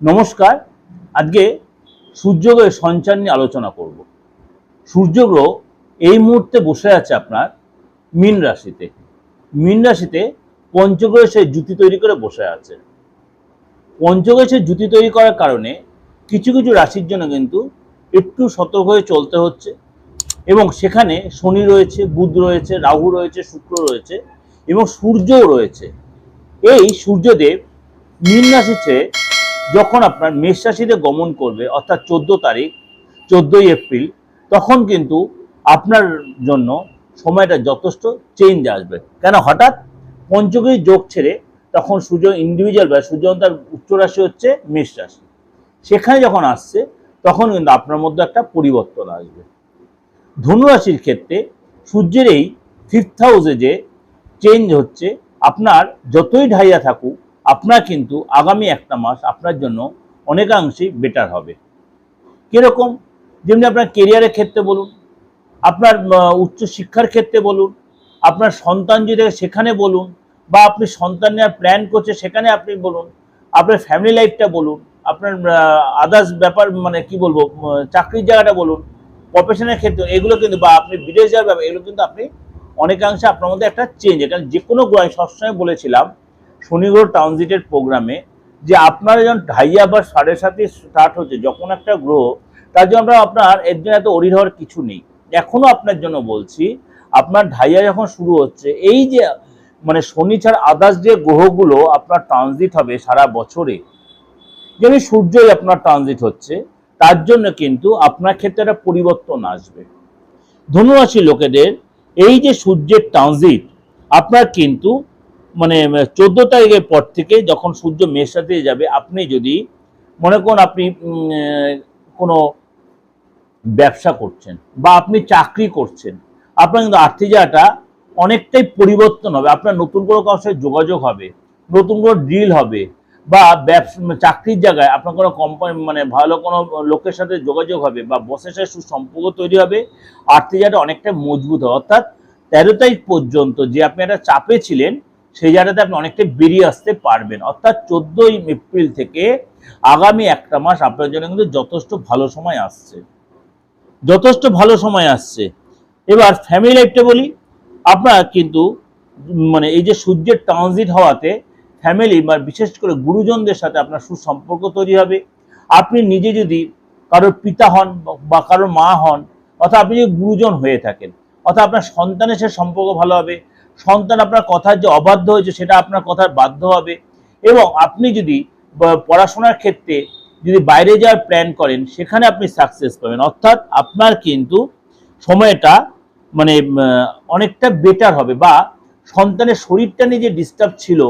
নমস্কার, আজকে সূর্যগ্রহের সঞ্চার নিয়ে আলোচনা করব। সূর্যগ্রহ এই মুহূর্তে বসে আছে আপনার মীন রাশিতে। মীন রাশিতে পঞ্চগ্রহে সে জুতি তৈরি করে বসে আছে। পঞ্চগ্রহে সে জুতি তৈরি করার কারণে কিছু কিছু রাশির জন্য কিন্তু একটু সতর্ক হয়ে চলতে হচ্ছে এবং সেখানে শনি রয়েছে, বুধ রয়েছে, রাহু রয়েছে, শুক্র রয়েছে এবং সূর্যও রয়েছে। এই সূর্যদেব মীন রাশিতে যখন আপনার মেষ রাশিতে গমন করবে, অর্থাৎ চোদ্দ তারিখ, চোদ্দই এপ্রিল, তখন কিন্তু আপনার জন্য সময়টা যথেষ্ট চেঞ্জ আসবে। কেন? হঠাৎ পঞ্চমী যোগ ছেড়ে তখন সূর্য ইন্ডিভিজুয়াল বা সূর্য তার উচ্চ রাশি হচ্ছে মেষ রাশি। সেখানে যখন আসছে, তখন কিন্তু আপনার মধ্যে একটা পরিবর্তন আসবে। ধনুরাশির ক্ষেত্রে সূর্যের এই ফিফথ হাউসে যে চেঞ্জ হচ্ছে, আপনার যতই ঢাইয়া থাকুক আপনার কিন্তু আগামী একটা মাস আপনার জন্য অনেকাংশেই বেটার হবে। কীরকম? যেমনি আপনার কেরিয়ারের ক্ষেত্রে বলুন আপনার আহ, উচ্চ শিক্ষার ক্ষেত্রে বলুন আপনার সন্তান যদি সেখানে বলুন বা আপনি সন্তান নেওয়ার প্ল্যান করছে সেখানে আপনি বলুন আপনার ফ্যামিলি লাইফটা বলুন আপনার আদার্স ব্যাপার মানে কি বলব চাকরির জায়গাটা বলুন প্রফেশনের ক্ষেত্রে এগুলো কিন্তু বা আপনি বিদেশ যাওয়ার ব্যাপার এগুলো কিন্তু আপনি অনেকাংশে আপনার মধ্যে একটা চেঞ্জ এটা যে কোনো সবসময় বলেছিলাম শনিগ্রহ ট্রানজিটের প্রোগ্রামে যে আপনার যখন ঢাইয়া বা সাড়ে সাথে স্টার্ট হচ্ছে, যখন একটা গ্রহ, তার জন্য আপনার- এর জন্য এত অরির হওয়ার কিছু নেই। এখনও আপনার জন্য বলছি, আপনার ঢাইয়া যখন শুরু হচ্ছে, এই যে মানে শনি ছাড়া আদার্স যে গ্রহগুলো আপনার ট্রানজিট হবে সারা বছরে, যেমনি সূর্যই আপনার ট্রানজিট হচ্ছে, তার জন্য কিন্তু আপনার ক্ষেত্রে একটা পরিবর্তন আসবে। ধনুরাশি লোকেদের, এই যে সূর্যের ট্রানজিট আপনার কিন্তু মানে চোদ্দ তারিখের পর থেকে যখন সূর্য মেষাতে যাবে, আপনি যদি, মনে করুন আপনি কোনো ব্যবসা করছেন বা আপনি চাকরি করছেন, আপনার কিন্তু আর্থিক জায়গাটা অনেকটাই পরিবর্তন হবে, আপনার নতুন কোনো কারোর সাথে যোগাযোগ হবে, নতুন কোনো ডিল হবে বা ব্যবসা চাকরির জায়গায় আপনার কোনো কোম্পানি মানে ভালো কোনো লোকের সাথে যোগাযোগ হবে বা বসের সাথে সুসম্পর্ক তৈরি হবে, আর্থিক জায়গাটা অনেকটা মজবুত হবে। অর্থাৎ তেরো তারিখ পর্যন্ত যে আপনি একটা চাপে ছিলেন সেই জায়গাটাতে আপনি অনেকটা বেরিয়ে আসতে পারবেন। অর্থাৎ চোদ্দই এপ্রিল থেকে আগামী একটা মাস আপনার জন্য কিন্তু যথেষ্ট ভালো সময় আসছে। যথেষ্ট ভালো সময় আসছে। এবার ফ্যামিলি লাইফটা বলি, আপনার কিন্তু মানে এই যে সূর্যের ট্রানজিট হওয়াতে ফ্যামিলি বা বিশেষ করে গুরুজনদের সাথে আপনার সুসম্পর্ক তৈরি হবে। আপনি নিজে যদি কারোর পিতা হন বা- কারোর মা হন, অর্থাৎ আপনি যদি গুরুজন হয়ে থাকেন, অর্থাৎ আপনার সন্তানের সাথে সম্পর্ক ভালো হবে সন্তান আপনার কথার যে অবাধ্য হয়েছে, সেটা আপনার কথার বাধ্য হবে। এবং আপনি যদি পড়াশোনার ক্ষেত্রে যদি বাইরে যাওয়ার প্ল্যান করেন, সেখানে আপনি সাকসেস পাবেন। অর্থাৎ আপনার কিন্তু সময়টা মানে অনেকটা বেটার হবে বা সন্তানের শরীরটা নিয়ে যে ডিস্টার্ব ছিল,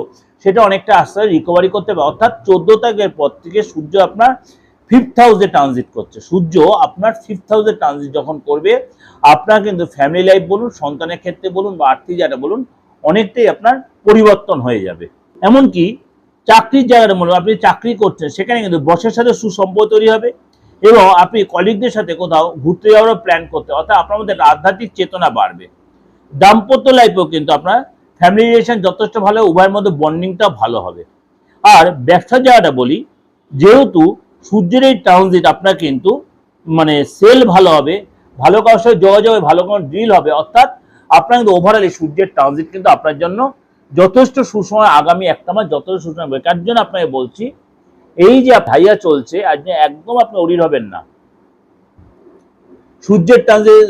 সেটা অনেকটা আস্তে রিকভারি করতে হবে অর্থাৎ চোদ্দ তারিখের পর থেকে সূর্য আপনার ফিফথ হাউসে ট্রানজিট করছে। সূর্য আপনার ফিফথ হাউসে ট্রানজিট যখন করবে, আপনার কিন্তু ফ্যামিলি লাইফ বলুন, সন্তানের ক্ষেত্রে বলুন বা আর্থিক জায়গাটা বলুন, অনেকটাই আপনার পরিবর্তন হয়ে যাবে। এমনকি চাকরির জায়গাটা বলুন, আপনি চাকরি করছেন, সেখানে কিন্তু বসের সাথে সুসম্পর্ক তৈরি হবে এবং আপনি কলিগদের সাথে কোথাও ঘুরতে যাওয়ারও প্ল্যান করতে অর্থাৎ আপনার মধ্যে আধ্যাত্মিক চেতনা বাড়বে। দাম্পত্য লাইফেও কিন্তু আপনার ফ্যামিলি রিলেশন যথেষ্ট ভালো, উভয়ের মধ্যে বন্ডিংটা ভালো হবে। আর ব্যবসার জায়গাটা বলি, যেহেতু সূর্যের এই ট্রানজিট আপনার কিন্তু মানে সেল ভালো হবে, ভালো কারোর সাথে যোগাযোগ হবে, ভালো কোনো ডিল হবে, অর্থাৎ আপনার কিন্তু ওভারঅল এই সূর্যের ট্রানজিট কিন্তু আপনার জন্য যথেষ্ট সুসময় আগামী একটা মাস যথেষ্ট সুসময় হবে। তার জন্য আপনাকে বলছি, এই যে ভাইয়া চলছে, আজ একদম আপনি অরির হবেন না। সূর্যের ট্রানজিট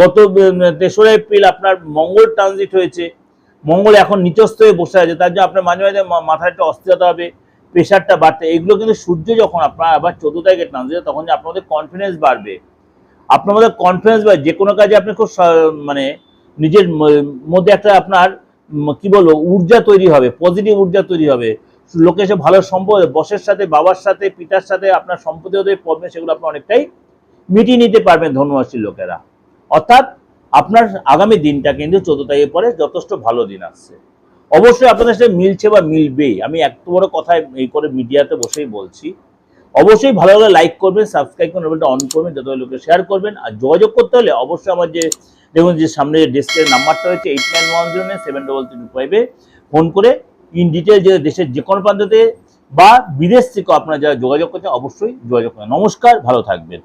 গত তেসরা এপ্রিল আপনার মঙ্গল ট্রানজিট হয়েছে। মঙ্গল এখন নিচস্থ হয়ে বসে আছে, তার জন্য আপনার মাঝে মাঝে মাথায় একটা অস্থিরতা হবে। প্রেশারটা বাড়তে এগুলো কিন্তু সূর্য যখন আপনার আবার চোদ্দ তারিখে ট্রানজিট তখন যে মধ্যে কনফিডেন্স বাড়বে। আপনার মধ্যে কনফিডেন্স বাড়বে যে কোনো কাজে আপনি খুব মানে নিজের মধ্যে একটা আপনার কি বলব, ঊর্জা তৈরি হবে পজিটিভ ঊর্জা তৈরি হবে। লোকের সাথে ভালো সম্পর্ক বসের সাথে, বাবার সাথে, পিতার সাথে, আপনার সম্পত্তি হতে প্রবলেম সেগুলো আপনি অনেকটাই মিটিয়ে নিতে পারবেন ধনুরাশির লোকেরা। অর্থাৎ আপনার আগামী দিনটা কিন্তু চোদ্দ তারিখের পরে যথেষ্ট ভালো দিন আসছে। অবশ্যই আপনাদের সাথে মিলছে বা মিলবেই। আমি এত বড় কথা এই করে মিডিয়াতে বসেই বলছি। অবশ্যই ভালো ভালো লাইক করবেন সাবস্ক্রাইব করবেন বেলটা অন করবেন, যত লোকে শেয়ার করবেন। আর যোগাযোগ করতে হলে অবশ্যই আমার যে, দেখুন যে সামনে যে ডেস্কের নাম্বারটা রয়েছে eight nine one zero nine seven double three ফাইভে ফোন করে ইন ডিটেল যে দেশের যে কোনো প্রান্ততে বা বিদেশ থেকে আপনারা যারা যোগাযোগ করছেন, অবশ্যই যোগাযোগ করেন। নমস্কার, ভালো থাকবেন।